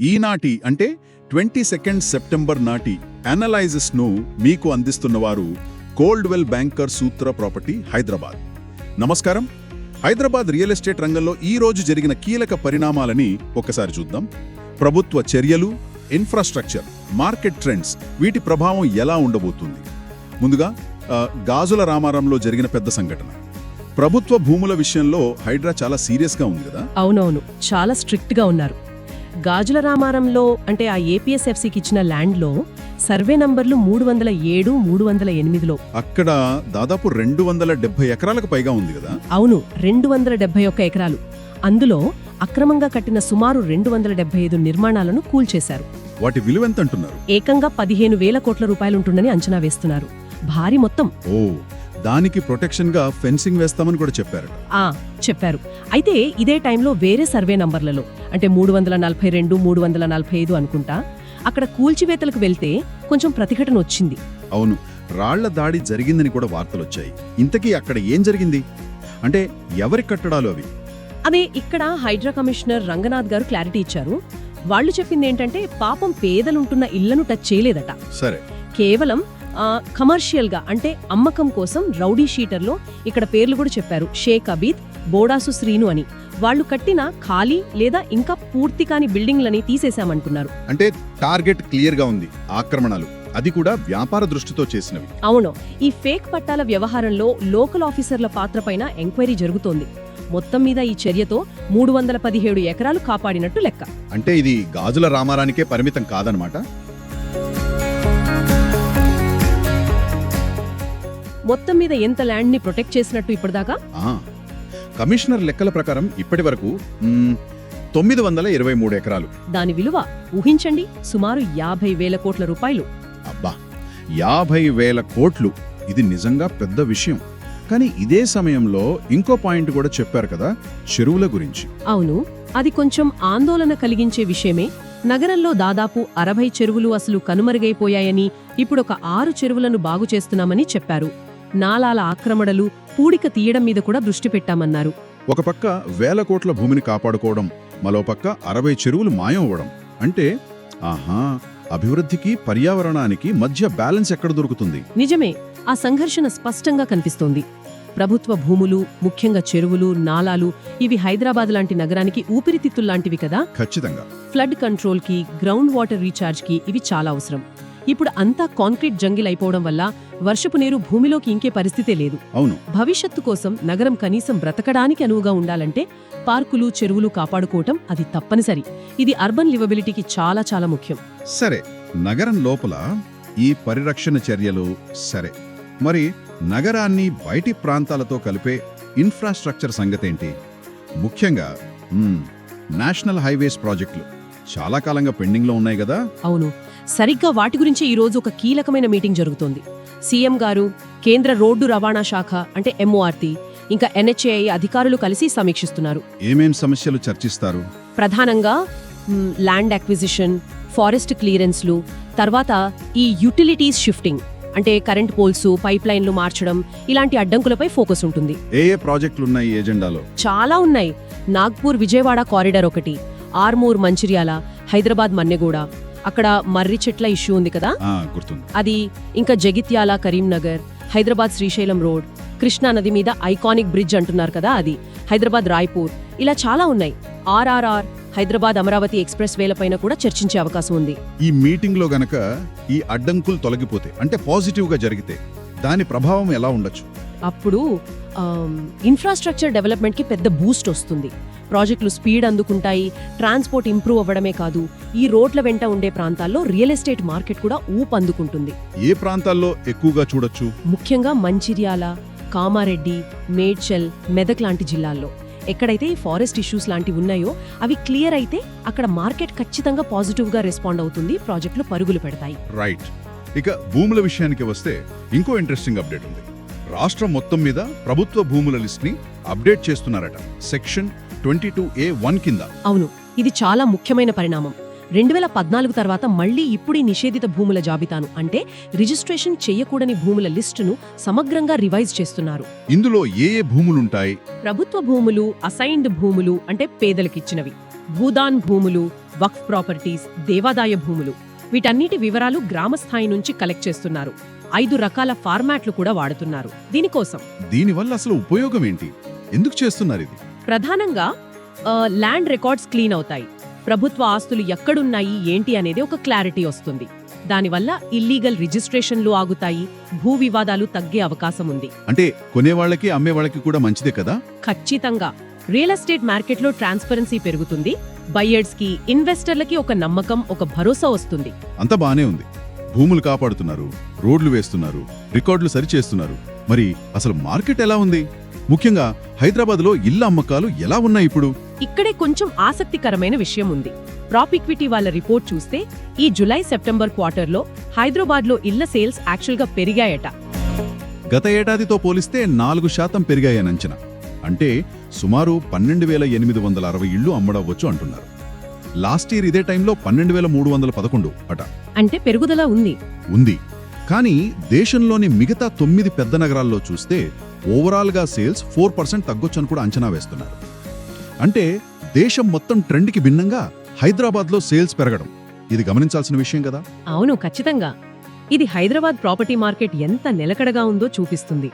ఈనాటి అంటే twenty second September నాటి ను మీకు అందిస్తున్నవారు Coldwell Banker Sutra property Hyderabad. నమస్కారం. హైదరాబాద్ రియల్ ఎస్టేట్ రంగంలో ఈ రోజు జరిగిన కీలక పరిణామాలని ఒక్కసారి చూద్దాం. ప్రభుత్వ చర్యలు ఇన్ఫ్రాస్ట్రక్చర్ మార్కెట్ ట్రెండ్స్ వీటి ప్రభావం ఎలా ఉండబోతుంది? ముందుగా గాజుల రామారంలో జరిగిన పెద్ద సంఘటన. ప్రభుత్వ భూముల విషయంలో హైడ్రా చాలా సీరియస్గా ఉంది కదా? అవునవును. చాలా స్ట్రిక్ట్గా ఉన్నారు. గాజుల రామారంలో అంటే ఆ ఏపీఎస్ఎఫ్సికి ఇచ్చిన ల్యాండ్లో సర్వే నంబర్లు మూడు వందల ఏడు మూడు వందల ఎనిమిదిలో. అక్కడ దాదాపు రెండు వందల డెబ్బై ఎకరాలకు పైగా ఉంది కదా? అవును రెండు వందల డెబ్బై ఒక్క ఎకరాలు. అందులో అక్రమంగా కట్టిన సుమారు రెండు వందల డెబ్బై ఐదు నిర్మాణాలను కూల్చేశారు. వాటి విలువ ఎంత అంటున్నారు ఏకంగా పదిహేను వేల కోట్ల రూపాయలుంటుందని అంచనా వేస్తున్నారు. భారీ మొత్తం. ఓ దానికి ప్రొటెక్షన్గా ఫెన్సింగ్ వేస్తామని కూడా చెప్పారట. ఆ చెప్పారు. అయితే ఇదే టైంలో వేరే సర్వే నంబర్లలో అంటే మూడు వందల నలభై రెండు మూడు వందల నలభై ఐదు అనుకుంటా అక్కడ కూల్చివేతలకు వెళ్తే కొంచెం ప్రతిఘటన వచ్చింది. అవును రాళ్ళ దాడి జరిగిందని కూడా వార్తలొచ్చాయి. ఇంతకీ అక్కడ ఏం జరిగింది? అంటే ఎవరి కట్టడాలు అవి? అదే ఇక్కడ హైడ్రా కమిషనర్ రంగనాథ్ గారు క్లారిటీ ఇచ్చారు. వాళ్ళు చెప్పింది ఏంటంటే పాపం పేదలుంటున్న ఇళ్ళను టచ్ చేయలేదట. సరే. కేవలం ఆ, కమర్షియల్గా అంటే అమ్మకం కోసం రౌడీ షీటర్లో ఇక్కడ పేర్లు కూడా చెప్పారు. షేక్ అబీద్ బోడాసు శ్రీను అని. వాళ్ళు కట్టిన ఖాళీ లేదా ఇంకా పూర్తి కాని బిల్డింగ్లని తీసేశామంటున్నారు అంటే టార్గెట్ క్లియర్గా ఉంది ఆక్రమణలు. అది కూడా వ్యాపార దృష్టితో చేసినవి. అవును. ఈ ఫేక్ పట్టాల వ్యవహారంలో లోకల్ ఆఫీసర్ల పాత్ర పైన ఎంక్వైరీ జరుగుతోంది. మొత్తం మీద ఈ చర్యతో మూడు వందల పదిహేడు ఎకరాలు కాపాడినట్టు లెక్క. అంటే ఇది గాజుల రామారానికే పరిమితం కాదనమాట? మొత్తం మీద ఎంత ల్యాండ్ని ప్రొటెక్ట్ చేసినట్టు ఇప్పటిదాకా? కమిషనర్ లెక్కల ప్రకారం ఇప్పటి వరకు తొమ్మిది వందల ఇరవై మూడు ఎకరాలు. దాని విలువ ఊహించండి సుమారు యాభై వేల కోట్ల రూపాయలు. అబ్బా యాభై వేల కోట్లు. ఇది నిజంగా పెద్ద విషయం. కానీ ఇదే సమయంలో ఇంకో పాయింట్ కూడా చెప్పారు కదా చెరువుల గురించి. అవును అది కొంచెం ఆందోళన కలిగించే విషయమే. నగరంలో దాదాపు అరవై చెరువులు అసలు కనుమరుగైపోయాయని ఇప్పుడొక ఆరు చెరువులను బాగు చేస్తున్నామని చెప్పారు. నాలాల ఆక్రమణలు పూడిక తీయడం మీద కూడా దృష్టి పెట్టామన్నారు. ఒక పక్క వేల కోట్ల భూమిని కాపాడుకోవడం మరో పక్క అరవై చెరువులు మాయం అవ్వడం. అంటే ఆహా అభివృద్ధికి పర్యావరణానికి మధ్య బ్యాలెన్స్ ఎక్కడ దొరుకుతుంది? నిజమే ఆ సంఘర్షణ స్పష్టంగా కనిపిస్తోంది. ప్రభుత్వ భూములు ముఖ్యంగా చెరువులు నాలాలు ఇవి హైదరాబాద్ లాంటి నగరానికి ఊపిరితిత్తుల్లాంటివి కదా? ఖచ్చితంగా. ఫ్లడ్ కంట్రోల్కి గ్రౌండ్ వాటర్ రీఛార్జ్కి ఇవి చాలా అవసరం. ఇప్పుడు అంతా కాంక్రీట్ జంగిల్ అయిపోవడం వల్ల వర్షపు నీరు భూమిలోకి ఇంకే పరిస్థితే లేదు. అవును. భవిష్యత్తు కోసం నగరం కనీసం బ్రతకడానికి అనువుగా ఉండాలంటే పార్కులు చెరువులు కాపాడుకోవటం అది తప్పనిసరి. ఇది అర్బన్ లివబిలిటీకి చాలా చాలా ముఖ్యం. సరే నగరం లోపల ఈ పరిరక్షణ చర్యలు సరే. మరి నగరాన్ని బయటి ప్రాంతాలతో కలిపే ఇన్ఫ్రాస్ట్రక్చర్ సంగతేంటి? ముఖ్యంగా నేషనల్ హైవేస్ ప్రాజెక్టులు. చాలా కాలంగా పెండింగ్లో ఉన్నాయి కదా? అవును. సరిగ్గా వాటి గురించి ఈ రోజు ఒక కీలకమైన మీటింగ్ జరుగుతోంది. సీఎం గారు కేంద్ర రోడ్డు రవాణా శాఖ అంటే ఎంఓఆర్టీ ఇంకా ఎన్హెచ్ఏఐ అధికారులు కలిసి సమీక్షిస్తున్నారు. ఏమేం సమస్యలు చర్చిస్తారు? ప్రధానంగా మ్, ల్యాండ్ అక్విజిషన్ ఫారెస్ట్ క్లియరెన్స్లు తర్వాత ఈ యుటిలిటీస్ షిఫ్టింగ్ అంటే కరెంట్ పోల్స్ పైప్ లైన్లు మార్చడం ఇలాంటి అడ్డంకులపై ఫోకస్ ఉంటుంది. ఏ ఏ ఈ ఎజెండాలో చాలా ఉన్నాయి. నాగ్పూర్ విజయవాడ కారిడార్ ఒకటి ఆర్మూర్ మంచిర్యాల హైదరాబాద్ మన్నెగూడ అక్కడ మర్రి చెట్ల ఇష్యూ ఉంది కదా? గుర్తుంది. అది ఇంకా జగిత్యాల కరీంనగర్ హైదరాబాద్ శ్రీశైలం రోడ్ కృష్ణా నది మీద ఐకానిక్ బ్రిడ్జ్ అంటున్నారు కదా అది హైదరాబాద్ రాయ్పూర్ ఇలా చాలా ఉన్నాయి. ఆర్ఆర్ఆర్ హైదరాబాద్ అమరావతి ఎక్స్ప్రెస్ వేలపైన కూడా చర్చించే అవకాశం ఉంది. ఈ మీటింగ్లో గనక ఈ అడ్డంకులు తొలగిపోతే అంటే పాజిటివ్గా జరిగితే దాని ప్రభావం ఎలా ఉండొచ్చు? అప్పుడు ఇన్ఫ్రాస్ట్రక్చర్ డెవలప్మెంట్కి పెద్ద బూస్ట్ వస్తుంది. ప్రాజెక్టులు స్పీడ్ అందుకుంటాయి ట్రాన్స్పోర్ట్ ఇంప్రూవ్ అవ్వడమే కాదు ఈ రోడ్ల వెంట ఉండే ప్రాంతాల్లో రియల్ ఎస్టేట్ మార్కెట్ కూడా ఊపందుకుంటుంది ఏ ప్రాంతాల్లో ఎక్కువగా చూడొచ్చు? ముఖ్యంగా మంచిర్యాల కామారెడ్డి మేడ్చల్ మెదక్ లాంటి జిల్లాల్లో. ఎక్కడైతే ఈ ఫారెస్ట్ ఇష్యూస్ లాంటివి ఉన్నాయో అవి క్లియర్ అయితే అక్కడ మార్కెట్ ఖచ్చితంగా పాజిటివ్గా రెస్పాండ్ అవుతుంది ప్రాజెక్టులు పరుగులు పెడతాయి. రైట్. ఇక భూముల విషయానికి వస్తే ఇంకో ఇంట్రెస్టింగ్ అప్డేట్ ఉంది. రాష్ట్రం మొత్తం మీద ప్రభుత్వ భూముల లిస్ట్ని అప్డేట్ చేస్తున్నారట section twenty two A one కింద. అవును ఇది చాలా ముఖ్యమైన పరిణామం. రెండు వేల పద్నాలుగు తర్వాత మళ్ళీ ఇప్పుడు నిషేధిత భూముల జాబితాను అంటే రిజిస్ట్రేషన్ చేయకూడని భూముల లిస్టును సమగ్రంగా రివైజ్ చేస్తున్నారు. ఇందులో ఏ ఏ భూములుంటాయి? ప్రభుత్వ భూములు అసైన్డ్ భూములు అంటే పేదలకిచ్చినవి. భూదాన్ భూములు వక్ఫ్ ప్రాపర్టీస్ దేవాదాయ భూములు. వీటన్నిటి వివరాలు గ్రామస్థాయి నుంచి కలెక్ట్ చేస్తున్నారు. ఐదు రకాల ఫార్మాట్లు కూడా వాడుతున్నారు. దీనికోసం. దీనివల్ల అసలు ఉపయోగం ఏంటి ఎందుకు చేస్తున్నారు ఇది? ప్రధానంగా ల్యాండ్ రికార్డ్స్ క్లీన్ అవుతాయి. ప్రభుత్వ ఆస్తులు ఎక్కడున్నాయి ఏంటి అనేది ఒక క్లారిటీ వస్తుంది. దానివల్ల ఇల్లీగల్ రిజిస్ట్రేషన్లు ఆగుతాయి భూ వివాదాలు తగ్గే అవకాశం ఉంది. అంటే కొనేవాళ్ళకి అమ్మేవాళ్ళకి కూడా మంచిదే కదా? ఖచ్చితంగా. రియల్ ఎస్టేట్ మార్కెట్లో ట్రాన్స్పరెన్సీ పెరుగుతుంది. బయ్యర్స్కి ఇన్వెస్టర్లకి ఒక నమ్మకం ఒక భరోసా వస్తుంది. అంత బానే ఉంది. భూములు కాపాడుతున్నారు రోడ్లు వేస్తున్నారు రికార్డులు సరిచేస్తున్నారు. మరి అసలు మార్కెట్ ఎలా ఉంది? ముఖ్యంగా హైదరాబాద్లో ఇళ్ళ అమ్మకాలు ఎలా ఉన్నాయి ఇప్పుడు? ఇక్కడే కొంచెం ఆసక్తికరమైన విషయం ఉంది. ప్రాప్ ఈక్విటీ వాళ్ళ రిపోర్ట్ చూస్తే ఈ జులై సెప్టెంబర్ క్వార్టర్లో హైదరాబాద్లో ఇళ్ళ సేల్స్ యాక్చువల్గా పెరిగాయట. గత ఏడాదితో పోలిస్తే నాలుగు శాతం పెరిగాయని అంచనా. అంటే సుమారు పన్నెండు వేల ఎనిమిది వందల అరవై ఇళ్ళు అమ్మడవచ్చు అంటున్నారు. లాస్ట్ ఇయర్ ఇదే టైంలో పన్నెండు వేల మూడు వందల పదకొండు అట. అంటే పెరుగుదల ఉంది. ఉంది. కానీ దేశంలోని మిగతా తొమ్మిది పెద్ద నగరాల్లో చూస్తే ఓవరాల్గా సేల్స్ ఫోర్ పర్సెంట్ తగ్గొచ్చని కూడా అంచనా వేస్తున్నారు. అంటే దేశం మొత్తం ట్రెండ్కి భిన్నంగా హైదరాబాద్లో సేల్స్ పెరగడం. ఇది గమనించాల్సిన విషయం కదా? అవును ఖచ్చితంగా. ఇది హైదరాబాద్ ప్రాపర్టీ మార్కెట్ ఎంత నిలకడగా ఉందో చూపిస్తుంది.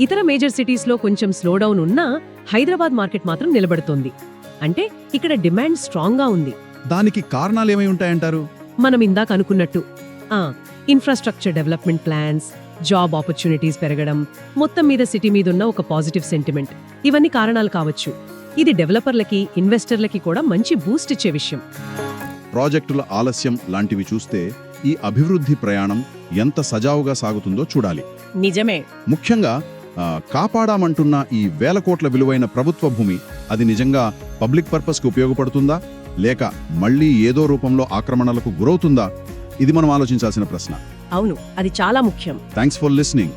ఇతర మేజర్ సిటీస్లో కొంచెం స్లోడౌన్ ఉన్నా హైదరాబాద్ మార్కెట్ మాత్రం నిలబడుతోంది. అంటే ఇక్కడ డిమాండ్ స్ట్రాంగ్గా ఉంది. దానికి కారణాలేమై ఉంటాయంటారు? మనం ఇందాక అనుకున్నట్టు. ఆ infrastructure development plans job opportunities పెరగడం మొత్తం మీద సిటీ మీదున్న ఒక పాజిటివ్ సెంటిమెంట్ ఇవన్నీ కారణాలు కావచ్చు. ఇది డెవలపర్లకి ఇన్వెస్టర్లకి కూడా మంచి బూస్ట్ ఇచ్చే విషయం. ప్రాజెక్టుల ఆలస్యం లాంటివి చూస్తే ఈ అభివృద్ధి ప్రయాణం ఎంత సజావుగా సాగుతుందో చూడాలి. నిజమే. ముఖ్యంగా ఆ, కాపాడామంటున్న ఈ వేల కోట్ల విలువైన ప్రభుత్వ భూమి అది నిజంగా పబ్లిక్ పర్పస్కి ఉపయోగపడుతుందా? లేక మళ్ళీ ఏదో రూపంలో ఆక్రమణలకు గురవుతుందా? ఇది మనం ఆలోచించాల్సిన ప్రశ్న. అవును అది చాలా ముఖ్యం. Thanks for listening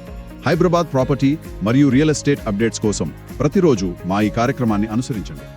Hyderabad property మరియు రియల్ ఎస్టేట్ అప్డేట్స్ కోసం ప్రతిరోజు మా ఈ కార్యక్రమాన్ని అనుసరించండి.